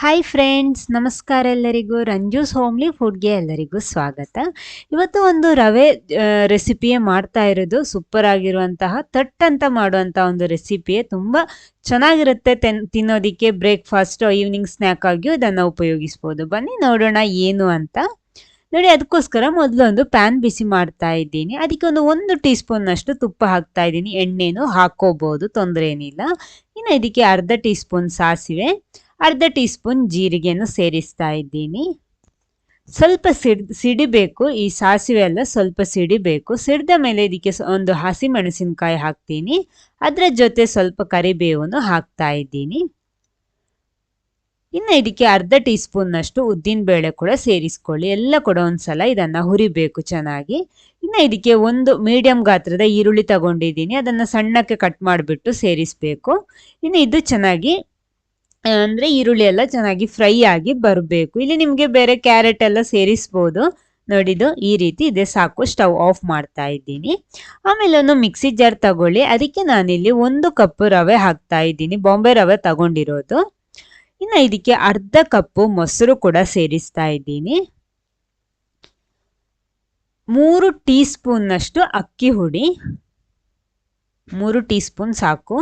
Hi friends ನಮಸ್ಕಾರ ಎಲ್ಲರಿಗೂ. ರಂಜೂಸ್ homely ಫುಡ್ಗೆ ಎಲ್ಲರಿಗೂ ಸ್ವಾಗತ. ಇವತ್ತು ಒಂದು ರವೆ ರೆಸಿಪಿಯೇ ಮಾಡ್ತಾ ಇರೋದು. ಸೂಪರ್ ಆಗಿರುವಂತಹ ತಟ್ ಅಂತ ಮಾಡುವಂತಹ ಒಂದು ರೆಸಿಪಿಯೇ ತುಂಬ ಚೆನ್ನಾಗಿರುತ್ತೆ ತೆನ್ ತಿನ್ನೋದಕ್ಕೆ ಬ್ರೇಕ್ಫಾಸ್ಟ್ ಈವ್ನಿಂಗ್ ಸ್ನ್ಯಾಕ್ ಆಗಿಯೂ ಇದನ್ನು ಉಪಯೋಗಿಸ್ಬೋದು. ಬನ್ನಿ ನೋಡೋಣ ಏನು ಅಂತ. ನೋಡಿ, ಅದಕ್ಕೋಸ್ಕರ ಮೊದಲೊಂದು ಪ್ಯಾನ್ ಬಿಸಿ ಮಾಡ್ತಾ ಇದ್ದೀನಿ. ಅದಕ್ಕೆ ಒಂದು ಒಂದು ಟೀ ಸ್ಪೂನ್ನಷ್ಟು ತುಪ್ಪ ಹಾಕ್ತಾ ಇದ್ದೀನಿ. ಎಣ್ಣೆನೂ ಹಾಕೋಬಹುದು ತೊಂದರೆ ಏನಿಲ್ಲ ಇನ್ನು ಇದಕ್ಕೆ ಅರ್ಧ ಟೀ ಸ್ಪೂನ್ ಸಾಸಿವೆ. ಅರ್ಧ ಟೀ ಸ್ಪೂನ್ ಜೀರಿಗೆಯನ್ನು ಸೇರಿಸ್ತಾ ಇದ್ದೀನಿ. ಸ್ವಲ್ಪ ಸಿಡ್, ಸಿಡಿಬೇಕು, ಈ ಸಾಸಿವೆ ಎಲ್ಲ ಸ್ವಲ್ಪ ಸಿಡಿಬೇಕು. ಸಿಡಿದ ಮೇಲೆ ಇದಕ್ಕೆ ಒಂದು ಹಸಿ ಮೆಣಸಿನಕಾಯಿ ಹಾಕ್ತೀನಿ. ಅದರ ಜೊತೆ ಸ್ವಲ್ಪ ಕರಿಬೇವನ್ನು ಹಾಕ್ತಾ ಇದ್ದೀನಿ. ಇನ್ನು ಇದಕ್ಕೆ ಅರ್ಧ ಟೀ ಸ್ಪೂನ್ನಷ್ಟು ಉದ್ದಿನ ಬೇಳೆ ಕೂಡ ಸೇರಿಸ್ಕೊಳ್ಳಿ. ಎಲ್ಲ ಕೂಡ ಒಂದ್ಸಲ ಇದನ್ನು ಹುರಿಬೇಕು ಚೆನ್ನಾಗಿ. ಇನ್ನು ಇದಕ್ಕೆ ಒಂದು ಮೀಡಿಯಂ ಗಾತ್ರದ ಈರುಳ್ಳಿ ತಗೊಂಡಿದ್ದೀನಿ. ಅದನ್ನು ಸಣ್ಣಕ್ಕೆ ಕಟ್ ಮಾಡಿಬಿಟ್ಟು ಸೇರಿಸಬೇಕು. ಇನ್ನು ಇದು ಚೆನ್ನಾಗಿ ಅಂದ್ರೆ ಈರುಳ್ಳಿ ಎಲ್ಲ ಚೆನ್ನಾಗಿ ಫ್ರೈ ಆಗಿ ಬರಬೇಕು. ಇಲ್ಲಿ ನಿಮಗೆ ಬೇರೆ ಕ್ಯಾರೆಟ್ ಎಲ್ಲ ಸೇರಿಸ್ಬೋದು. ನೋಡಿದು ಈ ರೀತಿ ಇದೆ. ಸಾಕು, ಸ್ಟವ್ ಆಫ್ ಮಾಡ್ತಾ ಇದ್ದೀನಿ. ಆಮೇಲೆ ಒಂದು ಮಿಕ್ಸಿ ಜಾರ್ ತಗೊಳ್ಳಿ. ಅದಕ್ಕೆ ನಾನಿಲ್ಲಿ ಒಂದು ಕಪ್ ರವೆ ಹಾಕ್ತಾ ಇದ್ದೀನಿ. ಬಾಂಬೆ ರವೆ ತಗೊಂಡಿರೋದು. ಇನ್ನು ಇದಕ್ಕೆ ಅರ್ಧ ಕಪ್ಪು ಮೊಸರು ಕೂಡ ಸೇರಿಸ್ತಾ ಇದ್ದೀನಿ. ಮೂರು ಟೀ ಸ್ಪೂನ್ನಷ್ಟು ಅಕ್ಕಿ ಹುಡಿ. ಮೂರು ಟೀ ಸ್ಪೂನ್ ಸಾಕು.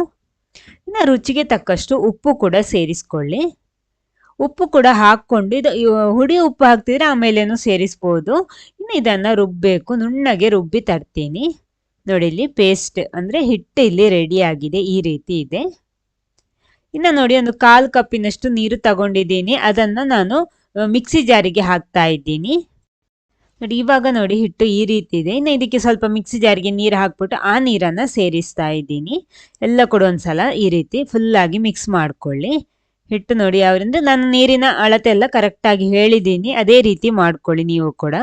ಇನ್ನು ರುಚಿಗೆ ತಕ್ಕಷ್ಟು ಉಪ್ಪು ಕೂಡ ಸೇರಿಸ್ಕೊಳ್ಳಿ. ಉಪ್ಪು ಕೂಡ ಹಾಕ್ಕೊಂಡು ಇದು ಹುಡಿ ಉಪ್ಪು ಹಾಕ್ತಿದ್ರೆ ಆಮೇಲೇನು ಸೇರಿಸ್ಬೋದು. ಇನ್ನು ಇದನ್ನು ರುಬ್ಬಬೇಕು ನುಣ್ಣಗೆ ರುಬ್ಬಿ ತರ್ತೀನಿ. ನೋಡಿ, ಇಲ್ಲಿ ಪೇಸ್ಟ್ ಅಂದರೆ ಹಿಟ್ಟು ಇಲ್ಲಿ ರೆಡಿ ಆಗಿದೆ, ಈ ರೀತಿ ಇದೆ. ಇನ್ನು ನೋಡಿ, ಒಂದು ಕಾಲು ಕಪ್ಪಿನಷ್ಟು ನೀರು ತಗೊಂಡಿದ್ದೀನಿ. ಅದನ್ನು ನಾನು, ಮಿಕ್ಸಿ ಜಾರಿಗೆ ಹಾಕ್ತಾ ಇದ್ದೀನಿ. ನೋಡಿ, ಇವಾಗ ನೋಡಿ ಹಿಟ್ಟು ಈ ರೀತಿ ಇದೆ ಇನ್ನು ಇದಕ್ಕೆ ಸ್ವಲ್ಪ ಮಿಕ್ಸಿ ಜಾರಿಗೆ ನೀರು ಹಾಕ್ಬಿಟ್ಟು ಆ ನೀರನ್ನು ಸೇರಿಸ್ತಾ ಇದ್ದೀನಿ. ಎಲ್ಲ ಕೂಡ ಒಂದ್ಸಲ ಈ ರೀತಿ ಫುಲ್ಲಾಗಿ ಮಿಕ್ಸ್ ಮಾಡ್ಕೊಳ್ಳಿ. ಹಿಟ್ಟು ನೋಡಿ ಅವರಿಂದ ನಾನು ನೀರಿನ ಅಳತೆ ಎಲ್ಲ ಕರೆಕ್ಟಾಗಿ ಹೇಳಿದ್ದೀನಿ. ಅದೇ ರೀತಿ ಮಾಡ್ಕೊಳ್ಳಿ ನೀವು ಕೂಡ.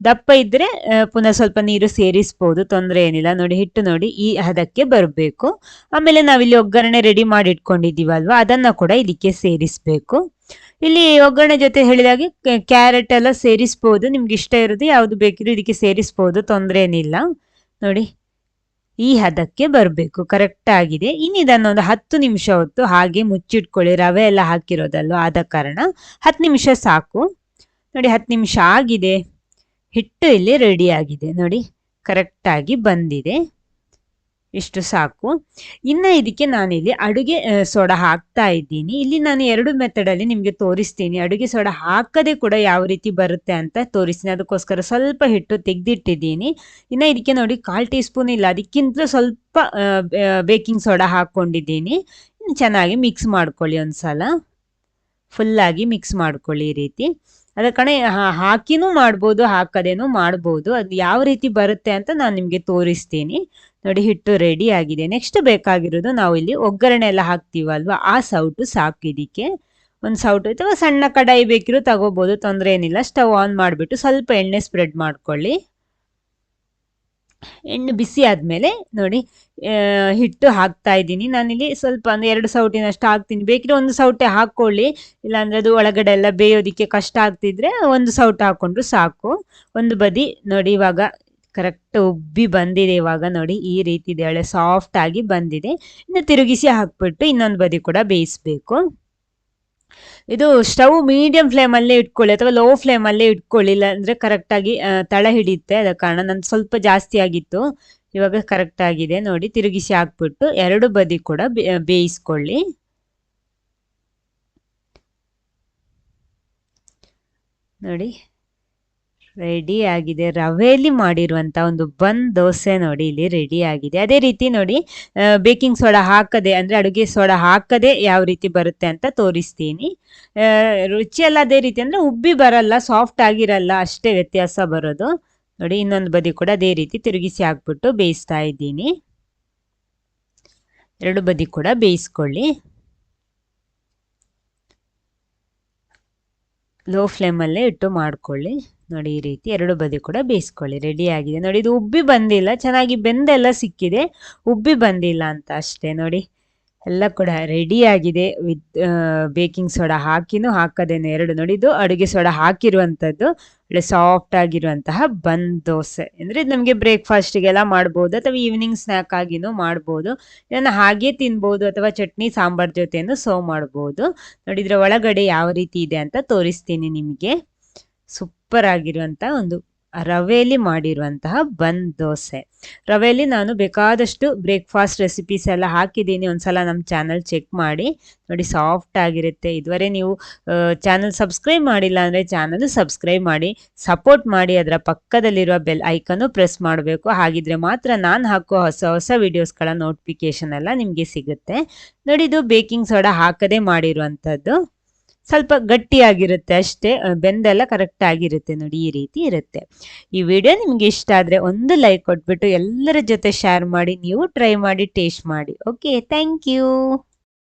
ದಪ್ಪ ಇದ್ದರೆ ಪುನಃ ಸ್ವಲ್ಪ ನೀರು ಸೇರಿಸ್ಬೋದು, ತೊಂದರೆ ಏನಿಲ್ಲ. ನೋಡಿ, ಹಿಟ್ಟು ನೋಡಿ ಈ ಹದಕ್ಕೆ ಬರಬೇಕು. ಆಮೇಲೆ ನಾವಿಲ್ಲಿ ಒಗ್ಗರಣೆ ರೆಡಿ ಮಾಡಿ ಇಟ್ಕೊಂಡಿದ್ದೀವಲ್ವ ಅದನ್ನು ಕೂಡ ಇದಕ್ಕೆ ಸೇರಿಸಬೇಕು. ಇಲ್ಲಿ ಒಗ್ಗರಣೆ ಜೊತೆ ಹೇಳಿದಾಗೆ ಕ್ಯಾರೆಟ್ ಎಲ್ಲ ಸೇರಿಸ್ಬೋದು. ನಿಮ್ಗೆ ಇಷ್ಟ ಇರೋದು ಯಾವುದು ಬೇಕಿರೋ ಇದಕ್ಕೆ ಸೇರಿಸ್ಬೋದು. ತೊಂದರೆ ಏನಿಲ್ಲ ನೋಡಿ, ಈ ಹದಕ್ಕೆ ಬರಬೇಕು. ಕರೆಕ್ಟ್ ಆಗಿದೆ. ಇನ್ನು ಇದನ್ನು ಒಂದು ಹತ್ತು ನಿಮಿಷ ಹೊತ್ತು ಹಾಗೆ ಮುಚ್ಚಿಟ್ಕೊಳ್ಳಿ. ರವೆ ಎಲ್ಲ ಹಾಕಿರೋದಲ್ವ? ಆದ ಕಾರಣ ಹತ್ತು ನಿಮಿಷ ಸಾಕು. ನೋಡಿ, ಹತ್ತು ನಿಮಿಷ ಆಗಿದೆ. ಹಿಟ್ಟು ಇಲ್ಲಿ ರೆಡಿ ಆಗಿದೆ. ನೋಡಿ ಕರೆಕ್ಟಾಗಿ ಬಂದಿದೆ. ಇಷ್ಟು ಸಾಕು. ಇನ್ನು ಇದಕ್ಕೆ ನಾನಿಲ್ಲಿ ಅಡುಗೆ ಸೋಡಾ ಹಾಕ್ತಾ ಇದ್ದೀನಿ. ಇಲ್ಲಿ ನಾನು ಎರಡು ಮೆಥಡಲ್ಲಿ ನಿಮಗೆ ತೋರಿಸ್ತೀನಿ. ಅಡುಗೆ ಸೋಡಾ ಹಾಕದೆ ಕೂಡ ಯಾವ ರೀತಿ ಬರುತ್ತೆ ಅಂತ ತೋರಿಸ್ತೀನಿ. ಅದಕ್ಕೋಸ್ಕರ ಸ್ವಲ್ಪ ಹಿಟ್ಟು ತೆಗೆದಿಟ್ಟಿದ್ದೀನಿ. ಇನ್ನು ಇದಕ್ಕೆ ನೋಡಿ ಕಾಲು ಟೀ ಸ್ಪೂನ್ ಇಲ್ಲ, ಅದಕ್ಕಿಂತಲೂ ಸ್ವಲ್ಪ ಬೇಕಿಂಗ್ ಸೋಡಾ ಹಾಕ್ಕೊಂಡಿದ್ದೀನಿ. ಚೆನ್ನಾಗಿ ಮಿಕ್ಸ್ ಮಾಡ್ಕೊಳ್ಳಿ ಒಂದ್ಸಲ. ಫುಲ್ಲಾಗಿ ಮಿಕ್ಸ್ ಮಾಡ್ಕೊಳ್ಳಿ ಈ ರೀತಿ. ಅದ ಕಣೆ ಹಾಕಿನೂ ಮಾಡ್ಬೋದು, ಹಾಕದೇನೂ ಮಾಡ್ಬೋದು. ಅದು ಯಾವ ರೀತಿ ಬರುತ್ತೆ ಅಂತ ನಾನು ನಿಮಗೆ ತೋರಿಸ್ತೀನಿ. ನೋಡಿ, ಹಿಟ್ಟು ರೆಡಿ ಆಗಿದೆ. ನೆಕ್ಸ್ಟ್ ಬೇಕಾಗಿರೋದು ನಾವು ಇಲ್ಲಿ ಒಗ್ಗರಣೆ ಎಲ್ಲ ಹಾಕ್ತೀವಲ್ವ? ಆ ಸೌಟು ಸಾಕು ಇದಕ್ಕೆ. ಒಂದು ಸೌಟು ಅಥವಾ ಸಣ್ಣ ಕಡಾಯಿ ಬೇಕಿರೋ ತಗೋಬೋದು, ತೊಂದರೆ ಏನಿಲ್ಲ. ಸ್ಟವ್ ಆನ್ ಮಾಡಿಬಿಟ್ಟು ಸ್ವಲ್ಪ ಎಣ್ಣೆ ಸ್ಪ್ರೆಡ್ ಮಾಡ್ಕೊಳ್ಳಿ. ಎಣ್ಣೆ ಬಿಸಿ ಆದಮೇಲೆ ನೋಡಿ ಹಿಟ್ಟು ಹಾಕ್ತಾ ಇದ್ದೀನಿ. ನಾನಿಲ್ಲಿ ಸ್ವಲ್ಪ ಅಂದರೆ ಎರಡು ಸೌಟಿನಷ್ಟು ಹಾಕ್ತೀನಿ. ಬೇಕಿದ್ರೆ ಒಂದು ಸೌಟೆ ಹಾಕ್ಕೊಳ್ಳಿ. ಇಲ್ಲಾಂದ್ರೆ ಅದು ಒಳಗಡೆ ಎಲ್ಲ ಬೇಯೋದಕ್ಕೆ ಕಷ್ಟ ಆಗ್ತಿದ್ರೆ ಒಂದು ಸೌಟು ಹಾಕ್ಕೊಂಡ್ರು ಸಾಕು. ಒಂದು ಬದಿ ನೋಡಿ, ಇವಾಗ ಕರೆಕ್ಟ್ ಉಬ್ಬಿ ಬಂದಿದೆ ಇವಾಗ ನೋಡಿ, ಈ ರೀತಿ ಇದೆ. ಒಳ್ಳೆ ಸಾಫ್ಟ್ ಆಗಿ ಬಂದಿದೆ. ಇನ್ನು ತಿರುಗಿಸಿ ಹಾಕ್ಬಿಟ್ಟು ಇನ್ನೊಂದು ಬದಿ ಕೂಡ ಬೇಯಿಸ್ಬೇಕು. ಇದು ಸ್ಟವ್ ಮೀಡಿಯಂ ಫ್ಲೇಮಲ್ಲೇ ಇಟ್ಕೊಳ್ಳಿ ಅಥವಾ ಲೋ ಫ್ಲೇಮಲ್ಲೇ ಇಟ್ಕೊಳ್ಳಿ ಅಂದರೆ ಕರೆಕ್ಟಾಗಿ ತಳ ಹಿಡಿಯುತ್ತೆ. ಅದ ಕಾರಣ ನಂದು ಸ್ವಲ್ಪ ಜಾಸ್ತಿ ಆಗಿತ್ತು. ಇವಾಗ ಕರೆಕ್ಟ್ ಆಗಿದೆ ನೋಡಿ. ತಿರುಗಿಸಿ ಹಾಕ್ಬಿಟ್ಟು ಎರಡು ಬದಿ ಕೂಡ ಬೇಯಿಸ್ಕೊಳ್ಳಿ. ನೋಡಿ. ರೆಡಿ ಆಗಿದೆ. ರವೆಯಲ್ಲಿ ಮಾಡಿರುವಂಥ ಒಂದು ಬನ್ ದೋಸೆ ನೋಡಿ ಇಲ್ಲಿ ರೆಡಿ ಆಗಿದೆ. ಅದೇ ರೀತಿ ನೋಡಿ ಬೇಕಿಂಗ್ ಸೋಡಾ ಹಾಕದೆ, ಅಂದರೆ ಅಡುಗೆ ಸೋಡಾ ಹಾಕದೆ ಯಾವ ರೀತಿ ಬರುತ್ತೆ ಅಂತ ತೋರಿಸ್ತೀನಿ. ರುಚಿ ಅದೇ ರೀತಿ ಅಂದರೆ ಉಬ್ಬಿ ಬರಲ್ಲ ಸಾಫ್ಟ್ ಆಗಿರಲ್ಲ, ಅಷ್ಟೇ ವ್ಯತ್ಯಾಸ ಬರೋದು. ನೋಡಿ, ಇನ್ನೊಂದು ಬದಿ ಕೂಡ ಅದೇ ರೀತಿ ತಿರುಗಿಸಿ ಹಾಕ್ಬಿಟ್ಟು ಬೇಯಿಸ್ತಾ ಇದ್ದೀನಿ. ಎರಡು ಬದಿ ಕೂಡ ಬೇಯಿಸ್ಕೊಳ್ಳಿ. ಲೋ ಫ್ಲೇಮಲ್ಲೇ ಇಟ್ಟು ಮಾಡ್ಕೊಳ್ಳಿ. ನೋಡಿ ಈ ರೀತಿ ಎರಡು ಬದಿ ಕೂಡ ಬೇಯಿಸ್ಕೊಳ್ಳಿ. ರೆಡಿ ಆಗಿದೆ. ನೋಡಿ ಇದು ಉಬ್ಬಿ ಬಂದಿಲ್ಲ. ಚೆನ್ನಾಗಿ ಬೆಂದೆಲ್ಲ ಸಿಕ್ಕಿದೆ. ಉಬ್ಬಿ ಬಂದಿಲ್ಲ ಅಂತ ಅಷ್ಟೇ. ನೋಡಿ ಎಲ್ಲ ಕೂಡ ರೆಡಿ ಆಗಿದೆ. ವಿತ್ ಬೇಕಿಂಗ್ ಸೋಡಾ ಹಾಕಿನೂ ಹಾಕದೇನೆ ಎರಡು. ನೋಡಿ ಇದು ಅಡುಗೆ ಸೋಡಾ ಹಾಕಿರುವಂಥದ್ದು. ಒಳ್ಳೆ ಸಾಫ್ಟ್ ಆಗಿರುವಂತಹ ಬನ್ ದೋಸೆ. ಅಂದರೆ ಇದು ನಮಗೆ ಬ್ರೇಕ್ಫಾಸ್ಟಿಗೆಲ್ಲ ಮಾಡ್ಬೋದು ಅಥವಾ ಈವ್ನಿಂಗ್ ಸ್ನ್ಯಾಕ್ ಆಗಿನೂ ಮಾಡ್ಬೋದು. ಇದನ್ನು ಹಾಗೆ ತಿನ್ಬೋದು ಅಥವಾ ಚಟ್ನಿ, ಸಾಂಬಾರ್ ಜೊತೆನೂ ಸರ್ವ್ ಮಾಡ್ಬೋದು. ನೋಡಿ ಇದರ ಒಳಗಡೆ ಯಾವ ರೀತಿ ಇದೆ ಅಂತ ತೋರಿಸ್ತೀನಿ ನಿಮಗೆ. ಸೂಪರ್ ಆಗಿರುವಂಥ ಒಂದು ರವೆಯಲ್ಲಿ ಮಾಡಿರುವಂತಹ ಬನ್ ದೋಸೆ. ರವೆಯಲ್ಲಿ ನಾನು ಬೇಕಾದಷ್ಟು ಬ್ರೇಕ್ಫಾಸ್ಟ್ ರೆಸಿಪೀಸ್ ಎಲ್ಲ ಹಾಕಿದ್ದೀನಿ. ಒಂದ್ಸಲ ನಮ್ಮ ಚಾನಲ್ ಚೆಕ್ ಮಾಡಿ. ನೋಡಿ ಸಾಫ್ಟ್ ಆಗಿರುತ್ತೆ. ಇದುವರೆ ನೀವು ಚಾನಲ್ ಸಬ್ಸ್ಕ್ರೈಬ್ ಮಾಡಿಲ್ಲ ಅಂದರೆ ಚಾನಲ್ ಸಬ್ಸ್ಕ್ರೈಬ್ ಮಾಡಿ. ಸಪೋರ್ಟ್ ಮಾಡಿ. ಅದರ ಪಕ್ಕದಲ್ಲಿರುವ ಬೆಲ್ ಐಕನ್ನು ಪ್ರೆಸ್ ಮಾಡಬೇಕು. ಹಾಗಿದ್ರೆ ಮಾತ್ರ ನಾನು ಹಾಕೋ ಹೊಸ ಹೊಸ ವಿಡಿಯೋಸ್ಗಳ ನೋಟಿಫಿಕೇಶನ್ ಎಲ್ಲ ನಿಮಗೆ ಸಿಗುತ್ತೆ. ನೋಡಿ, ಇದು ಬೇಕಿಂಗ್ ಸೋಡಾ ಹಾಕದೇ ಮಾಡಿರುವಂಥದ್ದು ಸ್ವಲ್ಪ ಗಟ್ಟಿಯಾಗಿರುತ್ತೆ ಅಷ್ಟೇ ಬೆಂದೆಲ್ಲ ಕರೆಕ್ಟ್ ಆಗಿರುತ್ತೆ ನೋಡಿ ಈ ರೀತಿ ಇರುತ್ತೆ. ಈ ವಿಡಿಯೋ ನಿಮ್ಗೆ ಇಷ್ಟ ಆದ್ರೆ ಒಂದು ಲೈಕ್ ಕೊಟ್ಬಿಟ್ಟು ಎಲ್ಲರ ಜೊತೆ ಶೇರ್ ಮಾಡಿ, ನೀವು ಟ್ರೈ ಮಾಡಿ ಟೇಸ್ಟ್ ಮಾಡಿ. Okay thank you